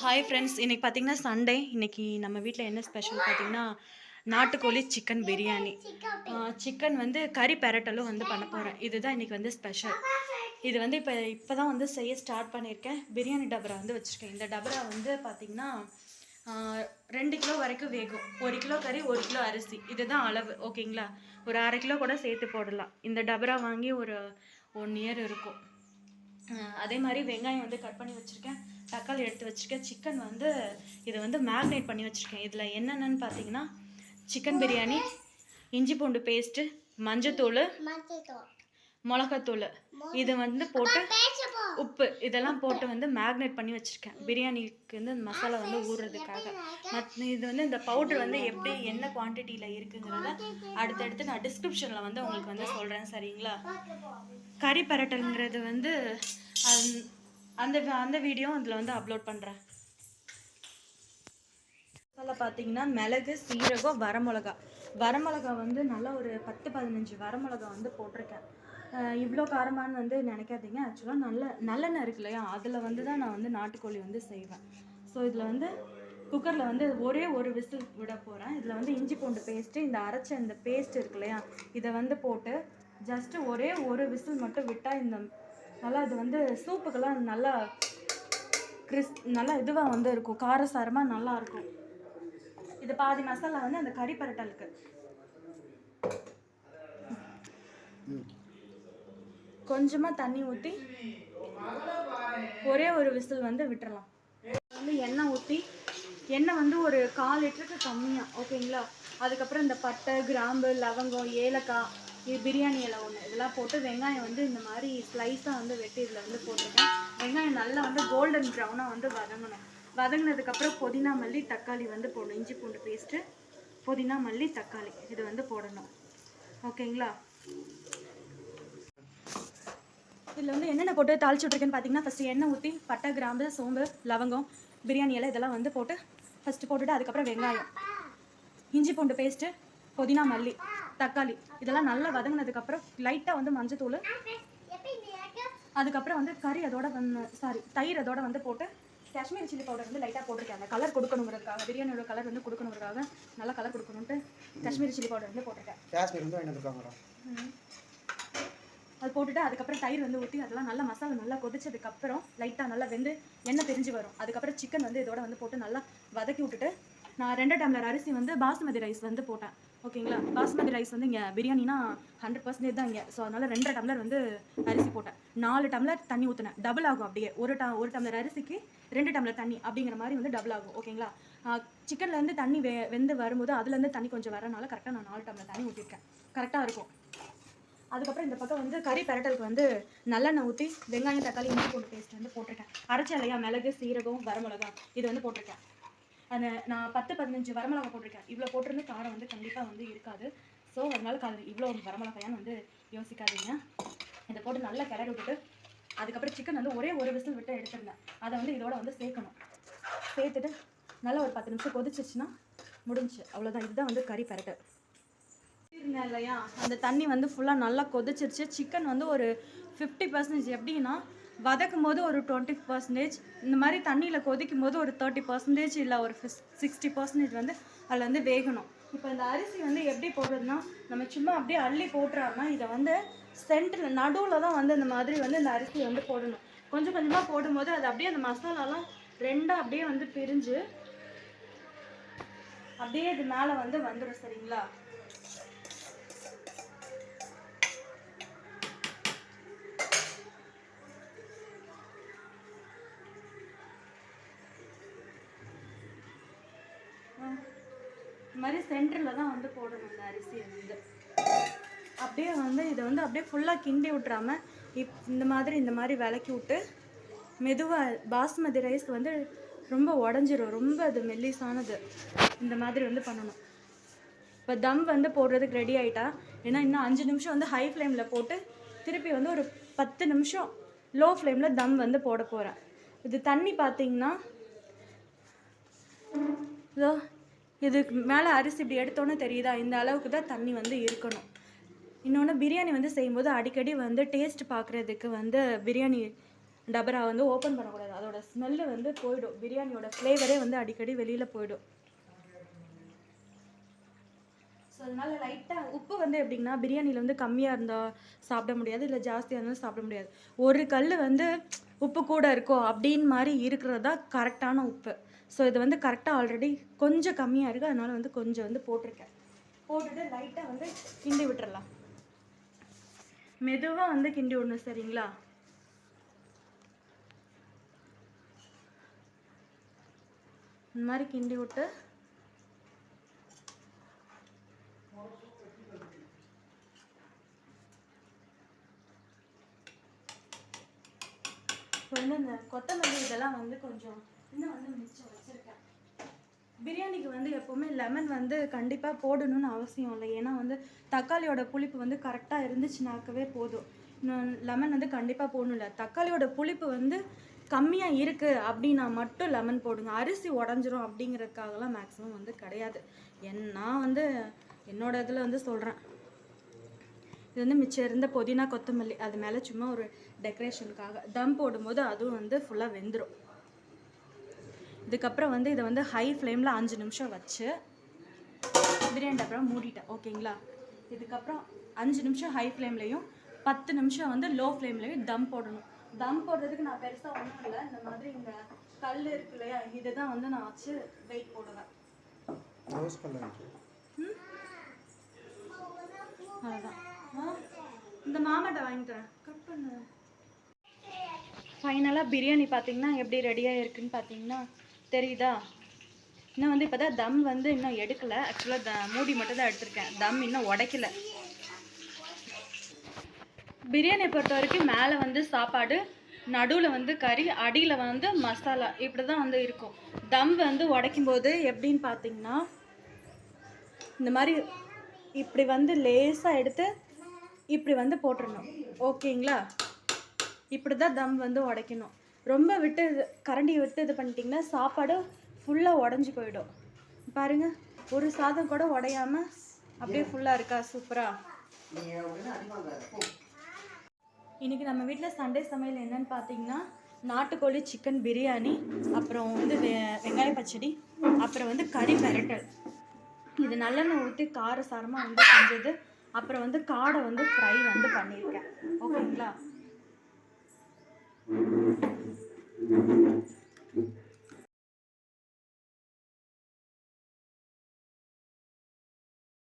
Hi friends இன்னைக்கு பார்த்தீங்கன்னா Sunday இன்னைக்கு நம்ம வீட்டில் என்ன ஸ்பெஷல் பார்த்தீங்கன்னா நாட்டுக்கோழி சிக்கன் பிரியாணி சிக்கன் வந்து கறி பெரட்டலும் வந்து பண்ண போகிறேன் இதுதான் இன்னைக்கு வந்து ஸ்பெஷல் இது வந்து இப்போ இப்போ தான் வந்து செய்ய ஸ்டார்ட் பண்ணியிருக்கேன். பிரியாணி டபரா வந்து வச்சுருக்கேன். இந்த டபரா வந்து பார்த்திங்கன்னா ரெண்டு கிலோ வரைக்கும் வேகும். ஒரு கிலோ கறி ஒரு கிலோ அரிசி. இதுதான் அளவு ஓகேங்களா? ஒரு அரை கிலோ கூட சேர்த்து போடலாம். இந்த டபரா வாங்கி ஒரு ஒன் இயர் இருக்கும். அதே மாதிரி வெங்காயம் வந்து கட் பண்ணி வச்சுருக்கேன். தக்காளி எடுத்து வச்சுருக்கேன். சிக்கன் வந்து இதை வந்து மேரினேட் பண்ணி வச்சுருக்கேன். இதில் என்னென்னு பார்த்தீங்கன்னா சிக்கன் பிரியாணி இஞ்சி பூண்டு பேஸ்ட்டு மஞ்சத்தூள் மிளகாத்தூள். இது வந்து போட்டு உப்பு இதெல்லாம் போட்டு வந்து மேக்னேட் பண்ணி வச்சுருக்கேன். பிரியாணிக்கு வந்து இந்த மசாலா வந்து ஊறுறதுக்காக. மத் இது வந்து இந்த பவுடர் வந்து எப்படி என்ன குவான்டிட்டியில் இருக்குங்கிறத அடுத்தடுத்து நான் டிஸ்கிரிப்ஷனில் வந்து உங்களுக்கு வந்து சொல்கிறேன் சரிங்களா? கறி பரட்டலுங்கிறது வந்து அந்த- அந்த வீடியோ அதில் வந்து அப்லோட் பண்ணுறேன் மசாலா பார்த்தீங்கன்னா மிளகு சீரகம் வரமிளகா. வரமிளகா வந்து நல்லா ஒரு பத்து பதினஞ்சு வரமிளகா வந்து போட்டிருக்கேன். இவ்வளோ காரமானு வந்து நினைக்காதீங்க. ஆக்சுவலாக நல்ல நல்லெண்ணெய் இருக்கு இல்லையா? அதில் வந்து தான் நான் வந்து நாட்டுக்கோழி வந்து செய்வேன். ஸோ இதில் வந்து குக்கரில் வந்து ஒரே ஒரு விசில் விட போகிறேன் இதில் வந்து இஞ்சி பூண்டு பேஸ்ட்டு இந்த அரைச்ச இந்த பேஸ்ட் இருக்கு இல்லையா? இதை வந்து போட்டு ஜஸ்ட்டு ஒரே ஒரு விசில் மட்டும் விட்டால் இந்த நல்லா இது வந்து சூப்புக்கெல்லாம் நல்லா கிறிஸ் நல்லா இதுவாக வந்து இருக்கும். காரசாரமாக நல்லாயிருக்கும் இது பாதி மசாலா வந்து அந்த கறி பரட்டலுக்கு. கொஞ்சமாக தண்ணி ஊற்றி ஒரே ஒரு விசில் வந்து விட்டுறலாம். வந்து எண்ணெய் ஊற்றி எண்ணெய் வந்து ஒரு கால் லிட்டருக்கு கம்மியாக ஓகேங்களா? அதுக்கப்புறம் இந்த பட்டை கிராம்பு லவங்கம் ஏலக்காய் இது பிரியாணி இலை ஒன்று இதெல்லாம் போட்டு வெங்காயம் வந்து இந்த மாதிரி ஸ்லைஸாக வந்து வெட்டி இதில் வந்து போட்டுருக்கேன் வெங்காயம் நல்லா வந்து கோல்டன் ப்ரௌனாக வந்து வதங்கணும். வதங்கினதுக்கப்புறம் புதினா மல்லி தக்காளி வந்து போடணும். இஞ்சி பூண்டு பேஸ்ட்டு புதினா மல்லி தக்காளி இது வந்து போடணும். ஓகேங்களா? இதில் வந்து என்னென்ன போட்டு தாளிச்சு விட்ருக்கேன்னு பார்த்தீங்கன்னா ஃபஸ்ட்டு எண்ணெய் ஊற்றி பட்டை கிராம்பு சோம்பு லவங்கம் பிரியாணி இலை இதெல்லாம் வந்து போட்டு ஃபஸ்ட்டு போட்டுட்டு அதுக்கப்புறம் வெங்காயம். இஞ்சி பூண்டு பேஸ்ட்டு புதினா மல்லி தக்காளி இதெல்லாம் நல்லா வதங்கினதுக்கப்புறம் லைட்டாக வந்து மஞ்சத்தூள் அதுக்கப்புறம் வந்து கறி அதோட வந்து சாரி தயிர் அதோட வந்து போட்டு காஷ்மீரி சில்லி பவுடர் வந்து லைட்டாக போட்டிருக்கேன். அந்த கலர் கொடுக்கணுங்கிறதுக்காக பிரியாணியோட கலர் வந்து கொடுக்கணுங்கிறதுக்காக நல்லா கலர் கொடுக்கணுன்ட்டு காஷ்மீரி சில்லி பவுடர் வந்து போட்டிருக்கேன். காஷ்மீர் வந்து வாங்கிட்டு இருக்காங்க மேடம். அது போட்டுட்டு அதுக்கப்புறம் தயிர் வந்து ஊற்றி அதெல்லாம் நல்லா மசாலா நல்லா கொதிச்சதுக்கப்புறம் லைட்டாக நல்லா வெந்து எண்ணெய் பிரிஞ்சு வரும். அதுக்கப்புறம் சிக்கன் வந்து இதோட வந்து போட்டு நல்லா வதக்கி விட்டுட்டு நான் ரெண்டு டம்ளர் அரிசி வந்து பாஸ்மதி ரைஸ் வந்து போட்டேன். ஓகேங்களா? பாஸ்மதி ரைஸ் வந்து இங்கே பிரியாணினா ஹண்ட்ரட் பர்சன்டேஜ் தான் இங்கே. ஸோ அதனால் ரெண்டரை டம்ளர் வந்து அரிசி போட்டேன். நாலு டம்ளர் தண்ணி ஊற்றினேன் டபுள் ஆகும் அப்படியே. ஒரு ட ஒரு டம்ளர் அரிசிக்கு ரெண்டு டம்ளர் தண்ணி அப்படிங்கிற மாதிரி வந்து டபுள் ஆகும். ஓகேங்களா? சிக்கன்லேருந்து தண்ணி வெ வெந்து வரும்போது அதுலேருந்து தண்ணி கொஞ்சம் வரனால கரெக்டாக நான் நாலு டம்ளர் தண்ணி ஊற்றிருக்கேன் கரெக்டாக இருக்கும். அதுக்கப்புறம் இந்த பக்கம் வந்து கறி பெரட்டலுக்கு வந்து நல்லெண்ணெய் ஊற்றி வெங்காயம் தக்காளி இஞ்சி பூண்டு பேஸ்ட் வந்து போட்டிருக்கேன். அரைச்ச இல்லையா மிளகு சீரகம் வரமிளகா இது வந்து போட்டிருக்கேன். அந்த நான் பத்து பதினஞ்சு வரமிளகா போட்டிருக்கேன். இவ்வளோ போட்டிருந்து காரம் வந்து கண்டிப்பாக வந்து இருக்காது. ஸோ அதனால காது இவ்வளோ வரமிளகாயான்னு வந்து யோசிக்காதீங்க. இதை போட்டு நல்லா கிளறி விட்டுட்டு அதுக்கப்புறம் சிக்கன் வந்து ஒரே ஒரு விசில் விட்டு எடுத்துருந்தேன் அதை வந்து இதோட வந்து சேர்க்கணும். சேர்த்துட்டு நல்லா ஒரு பத்து நிமிஷம் கொதிச்சிச்சுன்னா முடிஞ்சு அவ்வளோதான் இதுதான் வந்து கறி பரட்டு. இருந்தேன் இல்லையா? அந்த தண்ணி வந்து ஃபுல்லாக நல்லா கொதிச்சிருச்சு. சிக்கன் வந்து ஒரு ஃபிஃப்டி பர்சன்டேஜ் எப்படின்னா வதக்கும் போது ஒரு டுவெண்ட்டி பர்சன்டேஜ் இந்த மாதிரி தண்ணியில் கொதிக்கும் போது ஒரு தேர்ட்டி பர்சன்டேஜ் இல்லை ஒரு சிக்ஸ்டி பர்சன்டேஜ் வந்து அதில் வந்து வேகணும். இப்போ இந்த அரிசி வந்து எப்படி போடுறதுன்னா நம்ம சும்மா அப்படியே அள்ளி போட்டுறாங்கன்னா இதை வந்து சென்டரில் நடுவில் தான் வந்து இந்த மாதிரி வந்து இந்த அரிசி வந்து போடணும். கொஞ்சம் கொஞ்சமாக போடும்போது அது அப்படியே அந்த மசாலாலாம் ரெண்டாக அப்படியே வந்து பிரிஞ்சு அப்படியே இது மேலே வந்து வந்துடும் சரிங்களா? இது மாதிரி சென்டரில் தான் வந்து போடணும் இந்த அரிசியை வந்து. அப்படியே வந்து இதை வந்து அப்படியே ஃபுல்லாக கிண்டி விட்றாமல் இப் இந்த மாதிரி இந்த மாதிரி விளக்கி விட்டு மெதுவாக பாஸ்மதி ரைஸ் வந்து ரொம்ப உடஞ்சிரும். ரொம்ப அது மெல்லிசானது. இந்த மாதிரி வந்து பண்ணணும். இப்போ தம் வந்து போடுறதுக்கு ரெடி ஆகிட்டா ஏன்னா இன்னும் அஞ்சு நிமிஷம் வந்து ஹை ஃப்ளேமில் போட்டு திருப்பி வந்து ஒரு பத்து நிமிஷம் லோ ஃப்ளேமில் தம் வந்து போட போகிறேன் இது தண்ணி பார்த்தீங்கன்னா இதோ இதுக்கு மேலே அரிசி இப்படி எடுத்தோன்னே தெரியுதா? இந்த அளவுக்கு தான் தண்ணி வந்து இருக்கணும். இன்னொன்று பிரியாணி வந்து செய்யும்போது அடிக்கடி வந்து டேஸ்ட் பார்க்குறதுக்கு வந்து பிரியாணி டபரா வந்து ஓப்பன் பண்ணக்கூடாது. அதோட ஸ்மெல்லு வந்து போயிடும். பிரியாணியோட ஃப்ளேவரே வந்து அடிக்கடி வெளியில் போயிடும். ஸோ அதனால் லைட்டாக உப்பு வந்து எப்படின்னா பிரியாணியில் வந்து கம்மியாக இருந்தால் சாப்பிட முடியாது. இல்லை ஜாஸ்தியாக இருந்தாலும் சாப்பிட முடியாது. ஒரு கல் வந்து உப்பு கூட இருக்கோ அப்படின்னு மாதிரி இருக்கிறது தான் கரெக்டான உப்பு. ஸோ இது வந்து கரெக்டாக ஆல்ரெடி கொஞ்சம் கம்மியாக இருக்குது அதனால் வந்து கொஞ்சம் வந்து போட்டிருக்கேன். போட்டுட்டு லைட்டாக வந்து கிண்டி விட்டுறலாம். மெதுவாக வந்து கிண்டி விடணும் சரிங்களா? இந்த மாதிரி கிண்டி விட்டு இப்போ வந்து இந்த கொத்தமல்லி இதெல்லாம் வந்து கொஞ்சம் இன்னும் வந்து மிச்சம் வச்சுருக்கேன். பிரியாணிக்கு வந்து எப்போவுமே லெமன் வந்து கண்டிப்பாக போடணும்னு அவசியம் இல்லை. ஏன்னா வந்து தக்காளியோட புளிப்பு வந்து கரெக்டாக இருந்துச்சுனாக்கவே போதும். லெமன் வந்து கண்டிப்பாக போடணும்ல தக்காளியோட புளிப்பு வந்து கம்மியாக இருக்குது அப்படின்னா மட்டும் லெமன் போடுங்க. அரிசி உடஞ்சிரும் அப்படிங்கிறதுக்காகலாம் மேக்ஸிமம் வந்து கிடையாது. என் நான் வந்து என்னோட இதில் வந்து சொல்கிறேன் இது வந்து மிச்சம் இருந்த புதினா கொத்தமல்லி அது மேலே சும்மா ஒரு டெக்கரேஷனுக்காக தம் போடும்போது அதுவும் வந்து ஃபுல்லாக வெந்துடும் இதுக்கப்புறம் வந்து இதை வந்து ஹை ஃப்ளேமில் அஞ்சு நிமிஷம் வச்சு பிரியாணி அப்புறம் மூடிட்டேன். ஓகேங்களா? இதுக்கப்புறம் அஞ்சு நிமிஷம் ஹை ஃப்ளேம்லேயும் பத்து நிமிஷம் வந்து லோ ஃப்ளேம்லேயும் தம் போடணும். தம் போடுறதுக்கு நான் பெருசாக ஒன்றும் இல்லை. இந்த மாதிரி இந்த கல் இருக்கு இல்லையா? இதை தான் வந்து நான் வச்சு வெயிட் போடுவேன். அவ்வளோதான் இந்த மாமாட்ட வாங்கி தரேன். கட் பண்ணு. ஃபைனலாக பிரியாணி பார்த்தீங்கன்னா எப்படி ரெடியாக இருக்குன்னு பார்த்தீங்கன்னா தெரியுதா? இன்னும் வந்து இப்போ தான் தம் வந்து இன்னும் எடுக்கலை. ஆக்சுவலாக த மூடி மட்டும் தான் எடுத்திருக்கேன். தம் இன்னும் உடைக்கல. பிரியாணியை பொறுத்த வரைக்கும் மேலே வந்து சாப்பாடு நடுவில் வந்து கறி அடியில் வந்து மசாலா இப்படி தான் வந்து இருக்கும். தம் வந்து உடைக்கும் போது எப்படின்னு பார்த்தீங்கன்னா இந்த மாதிரி இப்படி வந்து லேசாக எடுத்து இப்படி வந்து போட்டுடணும் ஓகேங்களா? இப்படி தான் தம் வந்து உடைக்கணும். ரொம்ப விட்டு இது- கரண்டி விட்டு இது பண்ணிட்டிங்கன்னா சாப்பாடு ஃபுல்லாக உடஞ்சி போயிடும். பாருங்க ஒரு சாதம் கூட உடையாம அப்படியே ஃபுல்லாக இருக்கா? சூப்பராக இன்னைக்கு நம்ம வீட்டில் சண்டே சமையல் என்னன்னு பார்த்தீங்கன்னா நாட்டுக்கோழி சிக்கன் பிரியாணி அப்புறம் வந்து வெ- வெங்காய பச்சடி அப்புறம் வந்து கறி பெரட்டல். இது நல்லெண்ணெய் ஊற்றி காரசாரமாக வந்து செஞ்சது. அப்புறம் வந்து காடை வந்து ஃப்ரை வந்து பண்ணியிருக்கேன். ஓகேங்களா? Thank.